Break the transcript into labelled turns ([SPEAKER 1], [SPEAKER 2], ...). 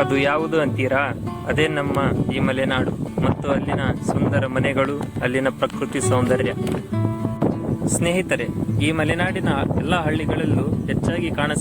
[SPEAKER 1] ಅದು ಯಾವುದು ಅಂತೀರಾ? ಅದೇ ನಮ್ಮ ಈ ಮಲೆನಾಡು ಮತ್ತು ಅಲ್ಲಿನ ಸುಂದರ ಮನೆಗಳು, ಅಲ್ಲಿನ ಪ್ರಕೃತಿ ಸೌಂದರ್ಯ. ಸ್ನೇಹಿತರೆ, ಈ ಮಲೆನಾಡಿನ ಎಲ್ಲ ಹಳ್ಳಿಗಳಲ್ಲೂ ಹೆಚ್ಚಾಗಿ ಕಾಣ